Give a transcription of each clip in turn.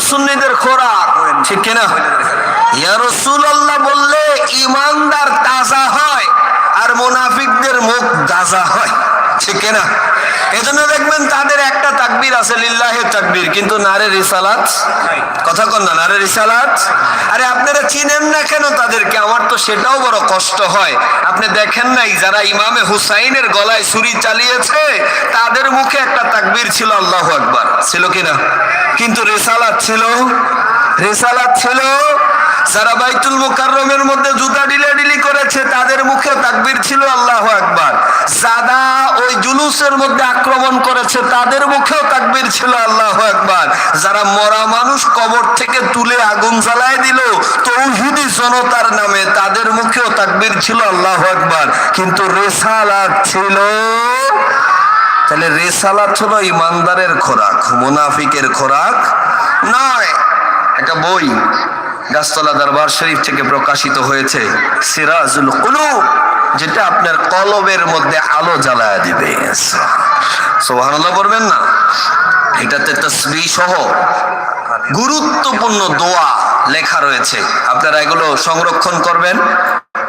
সুন্নিদের খোরাক। ঠিক কিনা? ইয়ারসুল্লাহ বললে, ইমানদার তাজা হয় আর মুনাফিকদের মুখ দাজা হয়। ঠিক কিনা? এজন্য দেখবেন তাদের একটা তাকবির আছে, লিল্লাহে তাকবির। কিন্তু নারে রিসালাত? কথা কন না, নারে রিসালাত? আরে আপনারা চিনেন না কেন তাদেরকে? আমার তো সেটাও বড় কষ্ট হয়। আপনি দেখেন নাই, যারা ইমামে হুসাইনের গলায় ছুরি চালিয়েছে, তাদের মুখে একটা তাকবির ছিল, আল্লাহ আকবার। ছিল কিনা? কিন্তু রিসালাত ছিল? রিসালাত ছিল? যারা বাইতুল মুকাররমের মধ্যে জুতা ডিলাডিলি করেছে, তাদের মুখে তাকবীর ছিল আল্লাহ আকবার। সাদা ওই জুলুসের মধ্যে আক্রমণ করেছে, তাদের মুখেও তাকবীর ছিল আল্লাহ আকবার। যারা মরা মানুষ কবর থেকে তুলে আগুন জ্বালায় দিল, তৌহিদি জনতার নামে তাদের মুখেও তাকবীর ছিল আল্লাহ আকবার। কিন্তু রেসালাত ছিল, তাহলে রেসালাত হলো ইমানদারের খোরাক, মুনাফিকের খোরাক নয়, একটা বই। গাছতলা দরবার শরীফ থেকে প্রকাশিত হয়েছে সিরাজুল কুলুব, যেটা আপনার কলবের মধ্যে আলো জ্বালায় দিবে। সোহানাল্লাহ বলবেন না। এটাতে তসবি সহ গুরুত্বপূর্ণ দোয়া লেখা রয়েছে। আপনারা এগুলো সংরক্ষণ করবেন।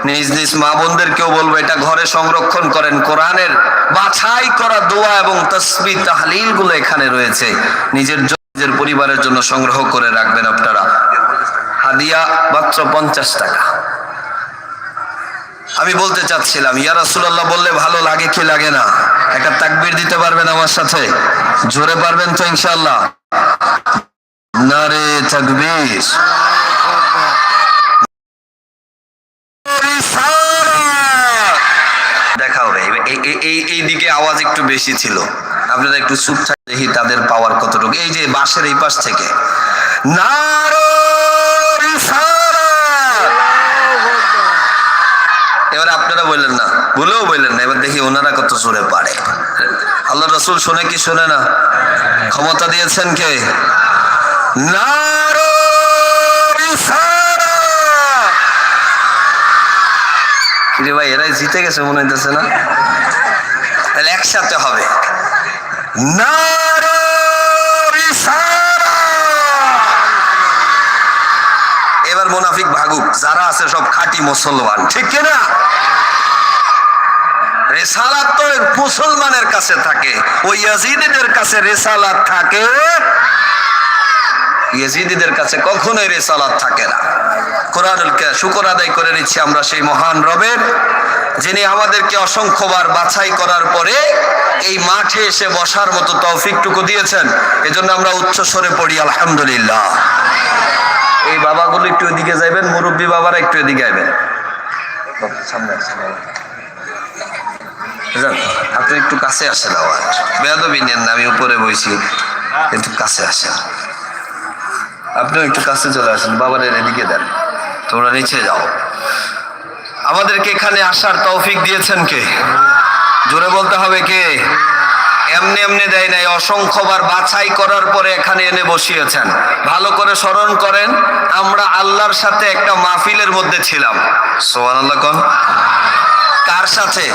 নিজ নিজ মা বোনদেরকেও বলব, এটা ঘরে সংরক্ষণ করেন। কোরআনের বাছাই করা দোয়া এবং তসবি তাহলিলগুলো এখানে রয়েছে। নিজের নিজের পরিবারের জন্য সংগ্রহ করে রাখবেন আপনারা। হাদিয়া মাত্র পঞ্চাশ টাকা। আমি বলতে চাচ্ছিলাম, ইয়া রাসূলুল্লাহ, বললে ভালো লাগে কি লাগে না? একটা তাকবীর দিতে পারবেন আমার সাথে? জোরে পারবেন তো ইনশাআল্লাহ? নারে তাকবীর। দেখা হবে এই- দিকে আওয়াজ একটু বেশি ছিল। আপনারা একটু চুপ দেখি তাদের পাওয়ার কতটুকু? এই যে বাসের এই পাশ থেকে। নারে রিসালাত। এবার আপনারা বললেন না ভুলেও বললেন না, এবার দেখি ওনারা কত জোরে পারে। আল্লাহ রসুল শোনে কি শোনে না? ক্ষমতা দিয়েছেন কে? কিরে ভাই, এরাই জিতে গেছে মনে হইতেছে না? তাহলে একসাথে হবে। এবার মোনাফিক ভাগুক, যারা আছে সব খাঁটি মুসলমান, ঠিক কিনা? রেসালাত তো মুসলমানের কাছে থাকে ওই ইয়াজিদিদের কাছে রেসালাত থাকে? ইয়াজিদিদের কাছে কখনোই রেসালাত থাকে না। কোরআনুলকে শুকর আদায় করে নিচ্ছি আমরা সেই মহান রবের, যিনি আমাদেরকে অসংখ্যবার বাছাই করার পরে এই মাঠে এসে বসার মতো তৌফিকটুকু দিয়েছেন। এজন্য আমরা উচ্চ স্বরে পড়ি, আলহামদুলিল্লাহ। এই বাবাগুলো একটু এদিকে যাইবেন, মুরব্বী বাবারা একটু এদিকে আইবেন। সামনে। আপনি একটু কাছে আসেন আবার। বেয়াদবি নেন আমি উপরে বইছি। একটু কাছে আসেন। আপনিও একটু কাছে চলে আসেন, বাবার এদিকে দেন। তোমরা নিচে যাও। আমাদেরকে এখানে আসার তৌফিক দিয়েছেন কে? জোরে বলতে হবে কে? এমনি এমনি দেয় নাই, অসংখ্যবার বাছাই করার পরে এখানে এনে বসিয়েছেন। ভালো করে স্মরণ করেন, আমরা আল্লাহর সাথে একটা মাহফিলের মধ্যে ছিলাম। সোহান আল্লাহ কন। কার সাথে?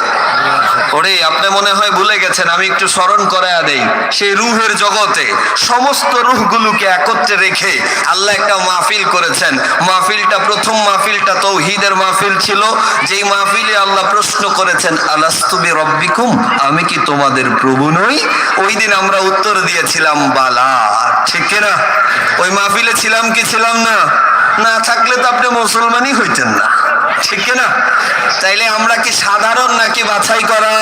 ওরে, আপনি মনে হয় ভুলে গেছেন, আমি একটু স্মরণ করায়া দেই। সেই রুহের জগতে সমস্ত রুহগুলোকে একত্রে রেখে আল্লাহ একটা মাহফিল করেছেন। মাহফিলটা প্রথম মাহফিলটা তৌহিদের মাহফিল ছিল। যেই মাহফিলে আল্লাহ প্রশ্ন করেছেন আলাস্তুবি রব্বিকুম আমি কি তোমাদের প্রভু নই? ওই দিন আমরা উত্তর দিয়েছিলাম, বালা। ঠিক না? ওই মাহফিলে ছিলাম কি ছিলাম না? না থাকলে তো আপনি মুসলমানই হইতেন না। ঠিক না তাইলে আমরা কি সাধারণ নাকি বাছাই করা?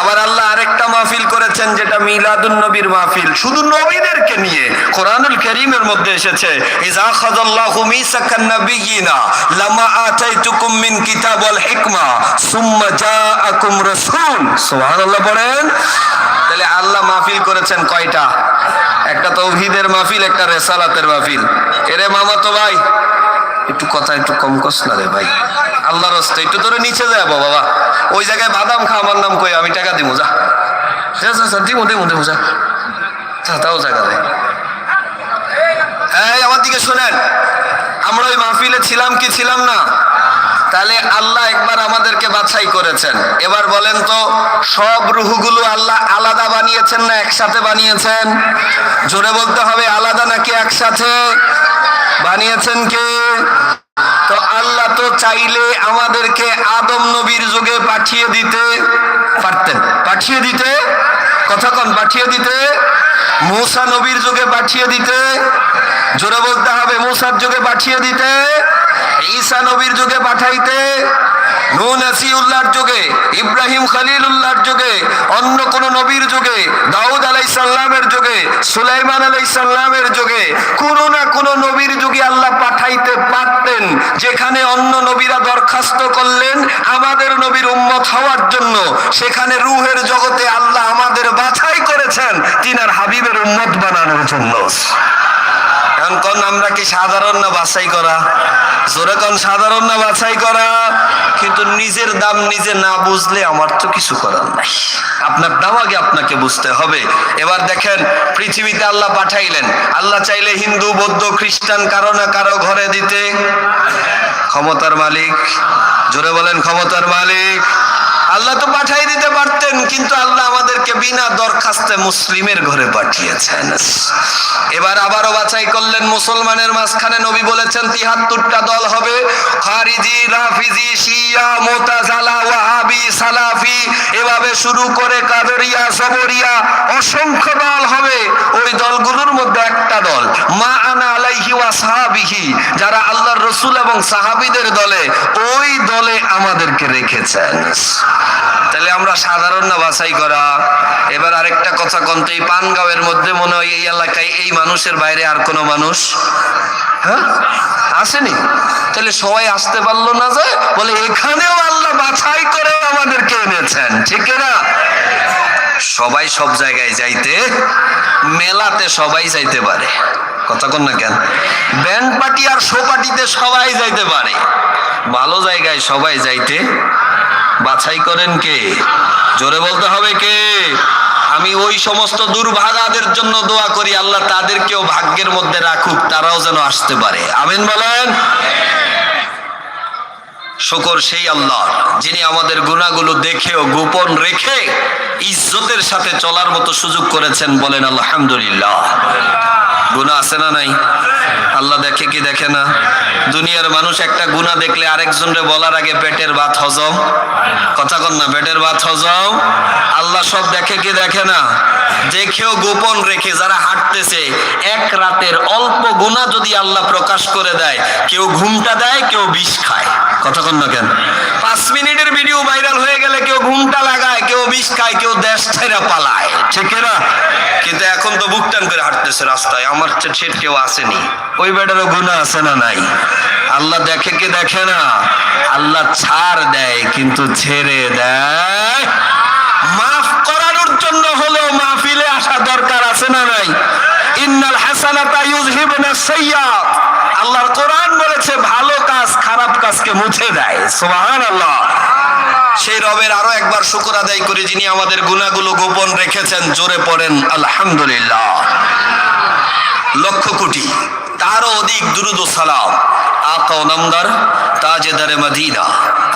আবার আল্লাহ আরেকটা মাহফিল করেছেন যেটা মিলাদুন নবীর মাহফিল। শুধু নবীদেরকে নিয়ে, কোরআনুল করিমের মধ্যে এসেছে, ইজা খাযাল্লাহু মিসাকান নাবিয়িনা লামা আতাইতুকুম মিন কিতাব ওয়াল হিকমা সুম্মা জাআকুম রাসূল। সুবহানাল্লাহ পড়েন তাহলে আল্লাহ মাহফিল করেছেন কয়টা? একটা তৌহিদের মাহফিল, একটা রেসালাতের মাহফিল। এরে মামা তো ভাই একটু কথা একটু কম কস না রে ভাই। আল্লাহর হস্তে একটু তোরে নিচে যাব বাবা ওই জায়গায় বাদাম খা, আমার নাম কই, আমি টাকা দিব যা। যা যা দিমু দিমু দিমু, যা। যা, তাও জায়গা দে এই, আমার দিকে শোনেন। আমরা ওই মাহফিলে ছিলাম কি ছিলাম না? তাহলে আল্লাহ একবার আমাদেরকে বাছাই করেছেন। এবার বলেন তো, সব রুহুগুলো আল্লাহ আলাদা বানিয়েছেন না একসাথে বানিয়েছেন? জোরে বলতে হবে, আলাদা নাকি একসাথে? পারবেন কে? তো আল্লাহ তো চাইলে আমাদেরকে আদম নবীর যুগে পাঠিয়ে দিতে পারতেন। পাঠিয়ে দিতে? কতক্ষণ পাঠিয়ে দিতে? মূসা নবীর যুগে পাঠিয়ে দিতে? জোরে বলতে হবে, মূসার যুগে পাঠিয়ে দিতে? ঈসা নবীর যুগে পাঠাইতে? নূহ নাসিউল্লাহর যুগে, ইব্রাহিম খলিলুল্লাহর যুগে, অন্য কোন নবীর যুগে, দাউদ আলাই সাল্লামের যুগে, সুলাইমান আলাই সাল্লামের যুগে, কোন না কোন নবীর যুগে আল্লাহ পাঠাইতে পারতেন, যেখানে অন্য নবীরা দরখাস্ত করলেন আমাদের নবীর উম্মত হওয়ার জন্য। সেখানে রুহের জগতে আল্লাহ আমাদের বাছাই করেছেন, তিনার হাবিবের উম্মত বানানোর জন্য। এখন কোন আমরা কি সাধারণ না বাছাই করা? জোরে কোন সাধারণ না বাছাই করা? কিন্তু নিজের দাম নিজে না বুঝলে আমার তো কিছু করার নাই। আপনার দাম আগে আপনাকে বুঝতে হবে। এবার দেখেন, পৃথিবীতে আল্লাহ পাঠাইলেন। আল্লাহ চাইলে হিন্দু, বৌদ্ধ, খ্রিস্টান কারও না কারও ঘরে দিতে। ক্ষমতার মালিক। জোরে বলেন ক্ষমতার মালিক। আল্লাহ তো পাঠাই দিতে পারতেন, কিন্তু আল্লাহ আমাদেরকে বিনা দরখাস্তে মুসলিমের ঘরে পাঠিয়েছেন। এবার আবারও বাছাই করলেন মুসলমানের মাঝখানে নবী বলেছেন, তিহাত্তরটা দল হবে। খারিজি, রাফিজি, শিয়া, মোতাজালা, ওয়াহাবি, সালাফি, এভাবে শুরু করে কাদরিয়া সবরিয়া অসংখ্য দল হবে ওই দলগুলোর মধ্যে একটা দল মা আনা আলাইহি ওয়া সাহাবিহি, যারা আল্লাহর রসুল এবং সাহাবিদের দলে, ওই দলে আমাদেরকে রেখেছেন। তাহলে আমরা সাধারণ না বাছাই করা। এবার আরেকটা কথা কন্ত, এই পানগাঁওয়ের মধ্যে মনে হয় এই এলাকায় এই মানুষের বাইরে আর কোনো মানুষ হ্যাঁ? আসেনি? তাহলে সবাই আসতে পারল না যে, বলে এখানেও আল্লাহ বাছাই করে আমাদেরকে এনেছেন, ঠিক না? সবাই সব জায়গায় যাইতে, মেলাতে সবাই যাইতে পারে। কথা কন না কেন? ব্যান্ড পার্টি আর শো পার্টিতে সবাই যাইতে পারে। ভালো জায়গায় সবাই যাইতে। বাছাই করেন কে? জোরে বলতে হবে কে? আমি ওই সমস্ত দুর্ভাগাদের জন্য দোয়া করি, আল্লাহ তাদেরকেও ভাগ্যের মধ্যে রাখুক, তারাও যেন আসতে পারে। আমিন বলেন? শুকর সেই আল্লাহ, যিনি আমাদের গুণাগুলো দেখেও গোপন রেখে ইজ্জতের সাথে চলার মতো সুযোগ করেছেন বলেন আলহামদুলিল্লাহ। গুণা আছে না নাই? আল্লাহ দেখে কি দেখে না? দুনিয়ার মানুষ একটা গুণা দেখলে আরেকজনরে বলার আগে পেটের ভাত হজম। কথা কন না, পেটের ভাত হজম? আল্লাহ সব দেখে কি দেখে না? দেখেও গোপন রেখে যারা হাঁটতেছে, এক রাতের অল্প গুণা যদি আল্লাহ প্রকাশ করে দেয়, কেউ ঘুমটা দেয়, কেউ বিষ খায়। কথা কন না কেন? পাঁচ মিনিটের ভিডিও ভাইরাল হয়ে গেলে কেউ ঘুমটা লাগায়, কেউ বিষ খায়, কেউ দেশ ছেড়ে পালায়। ঠিক না কিন্তু এখন তো বুকটান করে হাঁটতেছে রাস্তায়। আমার সেট কেউ আসেনি। ওই বেটারও গুণা আছে না নাই? আল্লাহ দেখে কি দেখে না? আল্লাহ ছাড় দেয়, কিন্তু ছেড়ে দেয়। মাফ করানোর জন্য হলেও মাহফিলে আসা দরকার আছে না নাই? ইন্নাল হাসানাতা ইউযহিবুনা সাইয়্যাত। আল্লাহর কোরআন বলেছে ভালো কাজ খারাপ কাজকে মুছে দেয়। সুবহানাল্লাহ। সেই রবের আরও একবার শুকর আদায় করি যিনি আমাদের গুণাগুলো গোপন রেখেছেন জোরে পড়েন আলহামদুলিল্লাহ। লক্ষ কোটি তারও অধিক দুরুদ সালাম। আকা নামদার তাজেদারে মদিনা,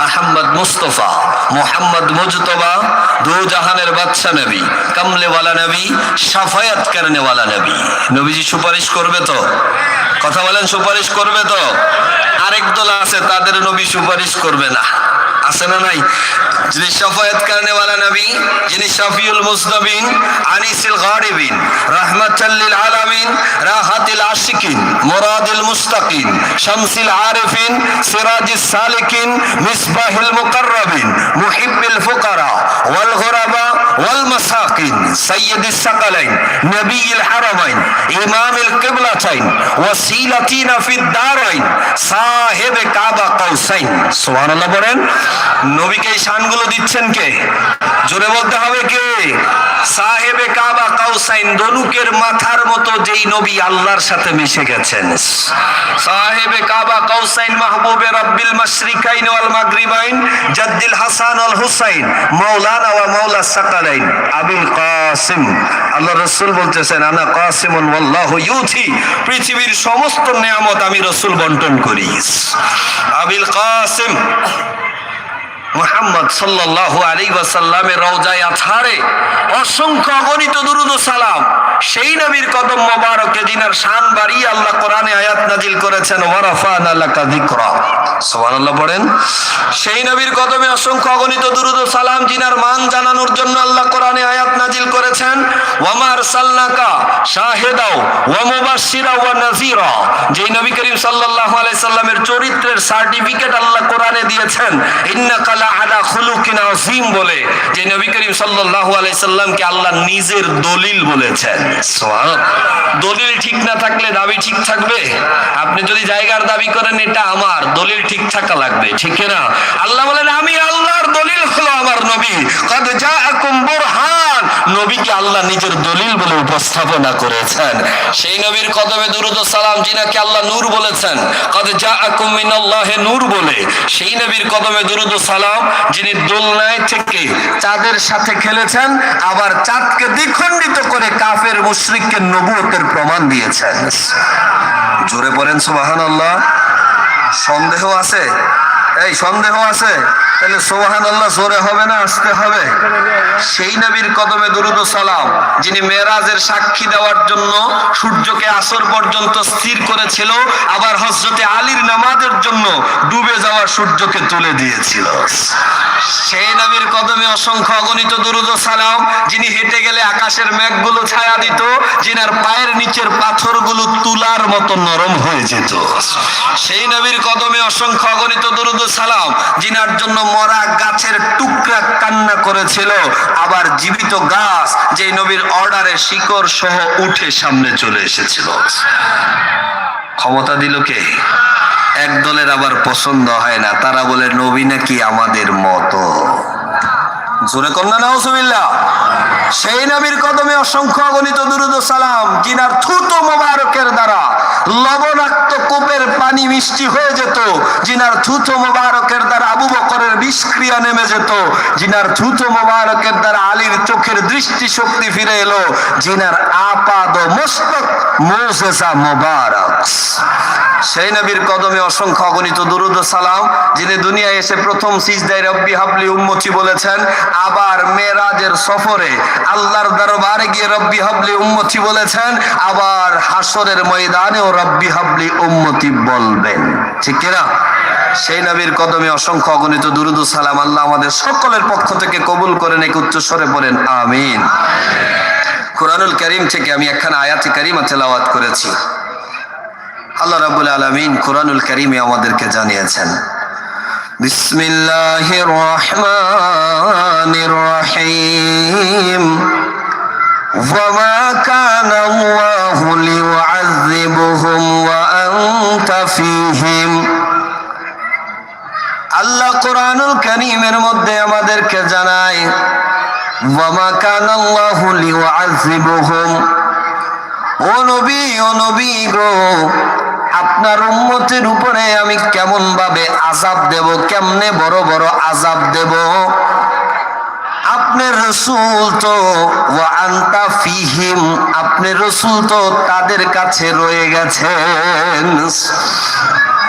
আহম্মদ মুস্তফা, মোহাম্মদ মুজতবা, দু জাহানের বাদশা নবী, কামলেওয়ালা নবী, সাফায়াত করনেওয়ালা নবী। নবীজি সুপারিশ করবে তো? কথা বলেন, সুপারিশ করবে তো? আরেক দল আছে, তাদের নবী সুপারিশ করবে না। আছে না নাই? যিনি শাফায়াত কারণে ওয়ালা নবী, যিনি শাফিউল মুজনবিন আনিসুল গারিবিন, রাহমাতাল্লিল আলামিন, রাহাতিল আশিকিন, মুরাদিল মুস্তাকিন, শামসিল আরিফিন, সিরাজিস সালিকিন, মিসবাহিল মুকাররাবিন, মুহিব্বিল ফুকারা, ওয়াল সাইয়্যিদিস সাকালাইন নবীল হারামাইন সাহেবে কাবা কাউসাইন। কে? কে? দনুকের মাথার মতো যেই নবী আল্লাহর সাথে মিশে গেছেন। সাহেবে কাবা মাগরিবাইন, জাদ্দিল হাসান আল হুসাইন সাকালাইন, আবিল কাসিম। আল্লাহ রসুল বলতেছেন, আনা ইউতি। পৃথিবীর সমস্ত নিয়ামত আমি রসুল বন্টন করি। আবিল কাসিম মুহাম্মদ সাল্লাহ আলী ওয়াসাল্লামের রওজায় আছারে অসংখ্য অগণিত দুরুদ সালাম। সেই নবীর কদম মোবারকে জিনার শান বাড়িয়ে আল্লাহ কোরআনে আয়াত নাজিল করেছেন, ওয়ারাফান আল্লাহ কাদিকর সেই নবীর কদমে অসংখ্য অগণিত দুরুদ সালাম জিনার মান জানানোর জন্য আল্লাহ কোরআনে আয়াত নাজিল করেছেন আল্লাহ নিজের দলিল বলেছেন। দলিল ঠিক না থাকলে দাবি ঠিক থাকবে? আপনি যদি জায়গার দাবি করেন, এটা আমার। দলিল ঠিক থাকা লাগবে, ঠিক না আল্লাহ বলেন, আমি আল্লাহর দলিল হলো আমার নবী। কদ জাআকুম বুরহান। নবীকে আল্লাহ নিজের দলিল বলে উপস্থাপনা করেছেন। সেই নবীর কদমে দুরুদ সালাম যিনাকে আল্লাহ নূর বলেছেন, কদ জাআকুম মিনাল্লাহি নূর বলে। সেই নবীর কদমে দুরুদ সালাম যিনি দোলনায় থেকে চাঁদের সাথে খেলেছেন, আবার চাঁদকে দ্বিখণ্ডিত করে কাফের মুশরিককে নবুয়তের প্রমাণ দিয়েছেন। জোরে পড়েন সুবহানাল্লাহ। সন্দেহ আছে? এই সন্দেহ আছে? তাহলে সোহান আল্লাহ জোরে হবে না? আসতে হবে। সেই নবীর কদমে দুরুদ সালাম, যিনি মেরাজের সাক্ষী দেওয়ার জন্য সূর্যকে আসর পর্যন্ত স্থির করেছিল, আবার হজরতে আলীর নামাজের জন্য ডুবে যাওয়া সূর্যকে তুলে দিয়েছিল। সেই নবীর কদমে অসংখ্য অগণিত দুরুদ সালাম, যিনি হেঁটে গেলে আকাশের মেঘগুলো ছায়া দিত, যিনার পায়ের নিচের পাথরগুলো তুলার মতো নরম হয়ে যেত। সেই নবীর কদমে অসংখ্য অগণিত দুরুদ সালাম যিনার জন্য মরা গাছের টুকরা কান্না করেছিল, আবার জীবিত গাছ যে নবীর অর্ডারে শিকড় সহ উঠে সামনে চলে এসেছিল। ক্ষমতা দিল কে? এক দলের আবার পছন্দ হয় না, তারা বলে, নবী নাকি আমাদের মতো। জোরে কন্যা নাউজুবিল্লাহ। সেই নবীর কদমে অসংখ্য অগণিত দুরুদ সালাম, জিনার থুতো মোবারকের দ্বারা লবণাক্ত কূপের পানি মিষ্টি হয়ে যেত, জিনার থুতো মোবারকের দ্বারা আবু বকরের বিষক্রিয়া নেমে যেত, জিনার থুতো মোবারকের দ্বারা আলীর চোখের দৃষ্টি শক্তি ফিরে এলো, জিনার আপাদ মস্তক মোজেজা মোবারক। সেই নবীর কদমে অসংখ্য অগণিত দুরুদ সালাম, যিনি দুনিয়ায় এসে প্রথম সিজদায় রব্বি হাবলি উম্মতি বলেছেন, আবার মেরাজের সফরে আল্লাহর দরবারে গিয়ে রব্বি হাবলি উম্মতি বলেছেন, আবার হাসরের ময়দানেও রব্বি হাবলি উম্মতি বলবেন। ঠিক কিনা? সেই নবীর কদমে অসংখ্য অগণিত দুরুদ সালাম আল্লাহ আমাদের সকলের পক্ষ থেকে কবুল করেন, এক উচ্চ স্বরে পড়েন আমিন। কোরআনুল করিম থেকে আমি একখানা আয়াতি কারিমা তেলাওয়াত করেছি। আল্লাহ রাবুল আলমিন কোরআনুল করিমে আমাদেরকে জানিয়েছেন বিসমিল্লাহির রহমানির রহিম وما كان الله ليعذبهم وأنت فيهم আল্লাহ কোরআনুল করিমের মধ্যে আমাদেরকে জানায় ওয়ামা কানা আল্লাহু লিউআযিবুহুম ও নবী ও নবী গো আপনার উম্মতের উপরে আমি কেমন ভাবে আজাব দেব? কেমনে বড় বড় আজাব দেব? আপনার রসুল তো ও আন্তা ফিহিম, আপনার রসুল তো তাদের কাছে রয়ে গেছেন।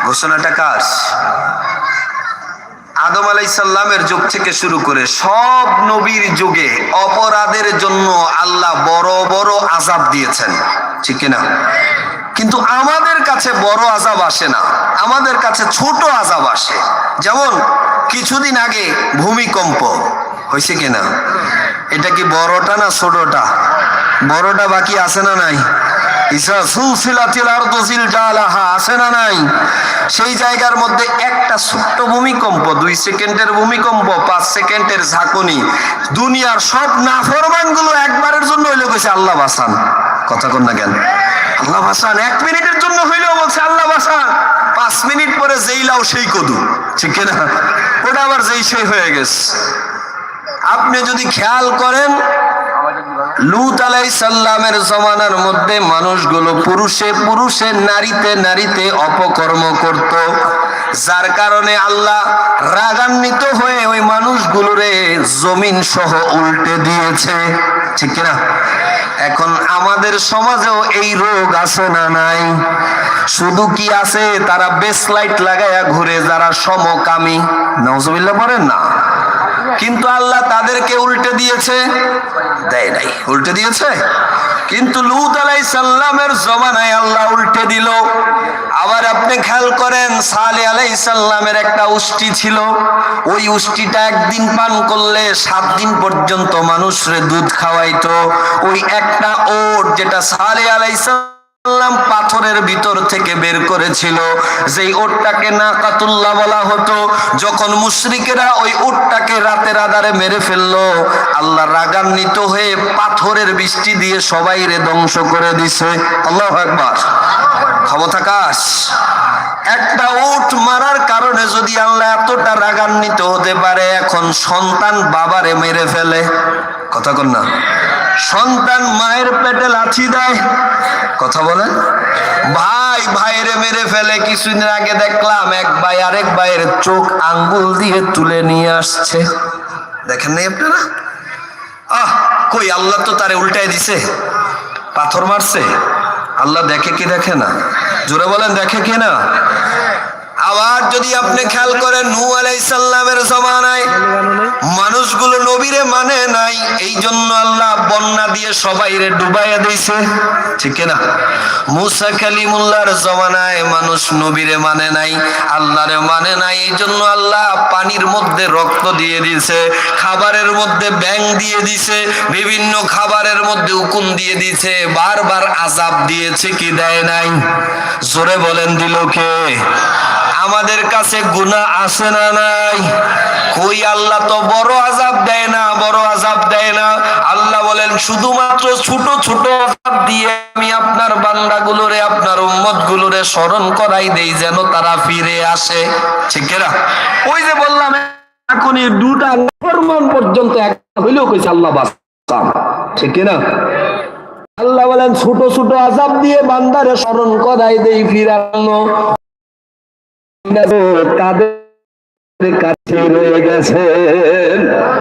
ঘোষণাটা কার? আদম আলাইসাল্লামের যুগ থেকে শুরু করে সব নবীর যুগে অপরাধের জন্য আল্লাহ বড় বড় আজাব দিয়েছেন। ঠিক না কিন্তু আমাদের কাছে বড় আজাব আসে না। আমাদের কাছে ছোট আজাব আসে। যেমন কিছুদিন আগে ভূমিকম্প, হয়েছে কিনা এটা কি বড়টা না ছোটটা? বড়টা বাকি আছে না নাই? আছে না নাই? সেই জায়গার মধ্যে একটা ছোট্ট ভূমিকম্প, দুই সেকেন্ডের ভূমিকম্প, পাঁচ সেকেন্ডের ঝাঁকুনি, দুনিয়ার সব নাফরমানগুলো একবারের জন্য হইলে কইছে, আল্লাহ বাসান কথা কন না কেন? আল্লাহ বাসান, এক মিনিটের জন্য হইলেও বলছে, আল্লাহ বাসান, পাঁচ মিনিট পরে যেই লাও সেই কদু। ঠিক না ওটা আবার যেই সেই হয়ে গেছে। আপনি যদি খেয়াল করেন, লুত আলাই সাল্লামের জমানার মধ্যে মানুষগুলো পুরুষে পুরুষে, নারীতে নারীতে অপকর্ম করত। যার কারণে আল্লাহ রাগান্বিত হয়ে ওই মানুষগুলোরে জমিন সহ উল্টে দিয়েছে। ঠিক না এখন আমাদের সমাজেও এই রোগ আছে না নাই? শুধু কি আছে? তারা বেসলাইট লাগায়া ঘুরে যারা সমকামী। নজবিল্লা বলেন না। কিন্তু আল্লাহ তাদেরকে উল্টে দিয়েছে, দেয় নাই, উল্টে দিয়েছে। কিন্তু লুত আলাই সাল্লামের জমানায় আল্লাহ উল্টে দিল। আবার আপনি খেয়াল করেন, সালে আলাই সাল্লামের একটা উষ্টি ছিল। ওই উষ্টিটা একদিন পান করলে সাত দিন পর্যন্ত মানুষরে দুধ খাওয়াইতো। ওই একটা ওট যেটা সালে আলাই পাথরের ভিতর থেকে বের করেছিল। যেই ওটটাকে নাকাতুল্লাহ বলা হতো, যখন মুশরিকেরা ওই ওটটাকে রাতের আধারে মেরে ফেলল, আল্লাহ রাগান্বিত হয়ে পাথরের বৃষ্টি দিয়ে সবাই রে ধ্বংস করে দিছে। আল্লাহ একবার ক্ষমতা কাশ একটা উট মারার কারণে যদি আল্লাহ এতটা রাগান্বিত হতে পারে, এখন সন্তান বাবারে মেরে ফেলে। কথা কন না। সন্তান মায়ের পেটে লাথি দেয়। কথা বলেন। ভাই, ভাইরে মেরে ফেলে, কিছুদিন আগে দেখলাম এক ভাই আরেক ভাইয়ের চোখ আঙ্গুল দিয়ে তুলে নিয়ে আসছে। দেখেন নাই আপনারা? আহ, কই, আল্লাহ তো তারে উল্টাই দিছে। পাথর মারছে। আল্লাহ দেখে কি দেখে না? জোরে বলেন, দেখে কি না? আবার যদি আপনি খেয়াল করেন নূ আলাইসাল্লামের জমানায় মানুষগুলো নবীরে মানে নাই এই জন্য আল্লাহ বন্যা দিয়ে সবাই রে ডুবাইয়া দিয়েছে। ঠিক না মুসা কালিমুল্লাহর জমানায় মানুষ নবীরে মানে নাই, আল্লাহরে মানে নাই এই জন্য আল্লাহ পানির মধ্যে রক্ত দিয়ে দিয়েছে, খাবারের মধ্যে ব্যাং দিয়ে দিছে বিভিন্ন খাবারের মধ্যে উকুন দিয়ে দিছে বারবার আজাব দিয়েছে কি দেয় নাই? জোরে বলেন দিল কে? আমাদের কাছে গুনাহ আছে না নাই? কই আল্লাহ তো বড় আজাব দেয় না, বড় আজাব দেয় না। আল্লাহ বলেন, শুধুমাত্র ছোট ছোট আজাব দিয়ে আমি আপনার বান্দাগুলোরে, আপনার উম্মত গুলোরে স্মরণ করাই দেই যেন তারা ফিরে আসে। ঠিক না ওই যে বললাম, এখন এই দুটা ফরমান পর্যন্ত একটা হইলেও কইছে আল্লাহ বাঁচাম ঠিক না আল্লাহ বলেন, ছোট ছোট আজাব দিয়ে বান্দারে স্মরণ করাই দেই ফিরানো। তাদের কাছে রয়ে গেছে